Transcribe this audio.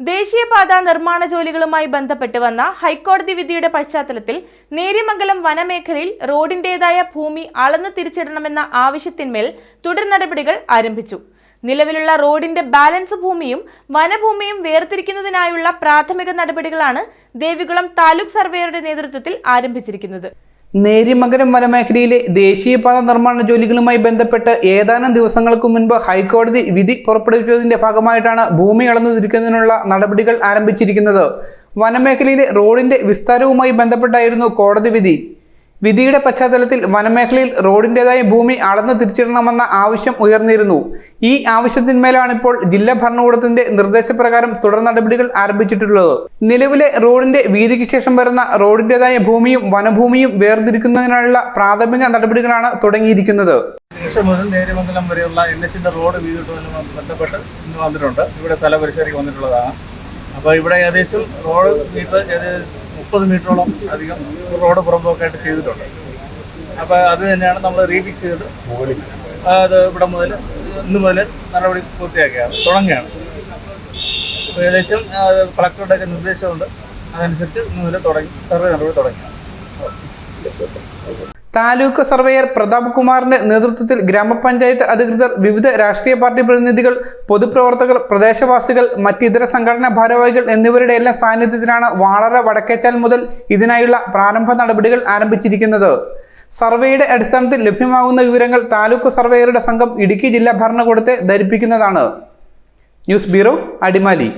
ദേശീയപാത നിർമ്മാണ ജോലികളുമായി ബന്ധപ്പെട്ട് വന്ന ഹൈക്കോടതി വിധിയുടെ പശ്ചാത്തലത്തിൽ നേര്യമംഗലം വനമേഖലയിൽ റോഡിന്റേതായ ഭൂമി അളന്നു തിരിച്ചിടണമെന്ന ആവശ്യത്തിന്മേൽ തുടർ നടപടികൾ ആരംഭിച്ചു. നിലവിലുള്ള റോഡിന്റെ ബാലൻസ് ഭൂമിയും വനഭൂമിയും വേർതിരിക്കുന്നതിനായുള്ള പ്രാഥമിക നടപടികളാണ് ദേവികുളം താലൂക്ക് സർവേയറുടെ നേതൃത്വത്തിൽ ആരംഭിച്ചിരിക്കുന്നത്. നേര്യമംഗലം വനമേഖലയിലെ ദേശീയപാത നിർമ്മാണ ജോലികളുമായി ബന്ധപ്പെട്ട് ഏതാനും ദിവസങ്ങൾക്ക് മുൻപ് ഹൈക്കോടതി വിധി പുറപ്പെടുവിച്ചതിന്റെ ഭാഗമായിട്ടാണ് ഭൂമി അളന്നുതിരിക്കുന്നതിനുള്ള നടപടികൾ ആരംഭിച്ചിരിക്കുന്നത്. വനമേഖലയിലെ റോഡിന്റെ വിസ്താരവുമായി ബന്ധപ്പെട്ടായിരുന്നു കോടതി വിധി. വിധിയുടെ പശ്ചാത്തലത്തിൽ വനമേഖലയിൽ റോഡിന്റെതായ ഭൂമി അളന്നു തിരിച്ചിടണമെന്ന ആവശ്യം ഉയർന്നിരുന്നു. ഈ ആവശ്യത്തിന്മേലാണ് ഇപ്പോൾ ജില്ലാ ഭരണകൂടത്തിന്റെ നിർദ്ദേശപ്രകാരം തുടർ നടപടികൾ ആരംഭിച്ചിട്ടുള്ളത്. നിലവിലെ റോഡിന്റെ വീതിക്ക് ശേഷം വരുന്ന റോഡിന്റെതായ ഭൂമിയും വനഭൂമിയും വേർതിരിക്കുന്നതിനുള്ള പ്രാഥമിക നടപടികളാണ് തുടങ്ങിയിരിക്കുന്നത്. മുതൽ വരെയുള്ള എൻ എച്ചിന്റെ റോഡ് വീതിട്ടുമായി ബന്ധപ്പെട്ട് ഇന്ന് വന്നിട്ടുണ്ട്. ഇവിടെ സ്ഥല പരിശോധനയ്ക്ക് വന്നിട്ടുള്ളതാണ്. അപ്പോൾ ഇവിടെ ഏകദേശം റോഡ് വീട്ട് ഏകദേശം മുപ്പത് മീറ്ററോളം അധികം റോഡ് പുറമ്പോക്കായിട്ട് ചെയ്തിട്ടുണ്ട്. അപ്പോൾ അത് തന്നെയാണ് നമ്മൾ റീഫിക്സ് ചെയ്ത് അത് ഇവിടെ മുതൽ ഇന്ന് മുതൽ നടപടി പൂർത്തിയാക്കിയാണ് തുടങ്ങുകയാണ്. ഏകദേശം കളക്ടറുടെ കളക്ടറുടെയൊക്കെ നിർദ്ദേശമുണ്ട്. അതനുസരിച്ച് ഇന്ന് മുതൽ തുടങ്ങി സർവേ നടപടി തുടങ്ങിയാണ് താലൂക്ക് സർവേയർ പ്രതാപ് കുമാറിന്റെ നേതൃത്വത്തിൽ ഗ്രാമപഞ്ചായത്ത് അധികൃതർ വിവിധ രാഷ്ട്രീയ പാർട്ടി പ്രതിനിധികൾ പൊതുപ്രവർത്തകർ പ്രദേശവാസികൾ മറ്റിതര സംഘടനാ ഭാരവാഹികൾ എന്നിവരുടെ എല്ലാം സാന്നിധ്യത്തിലാണ് വാളറ വടക്കേച്ചാൽ മുതൽ ഇതിനായുള്ള പ്രാരംഭ നടപടികൾ ആരംഭിച്ചിരിക്കുന്നത്. സർവേയുടെ അടിസ്ഥാനത്തിൽ ലഭ്യമാകുന്ന വിവരങ്ങൾ താലൂക്ക് സർവേയറുടെ സംഘം ഇടുക്കി ജില്ലാ ഭരണകൂടത്തെ ധരിപ്പിക്കുന്നതാണ്. News bureau Adimali.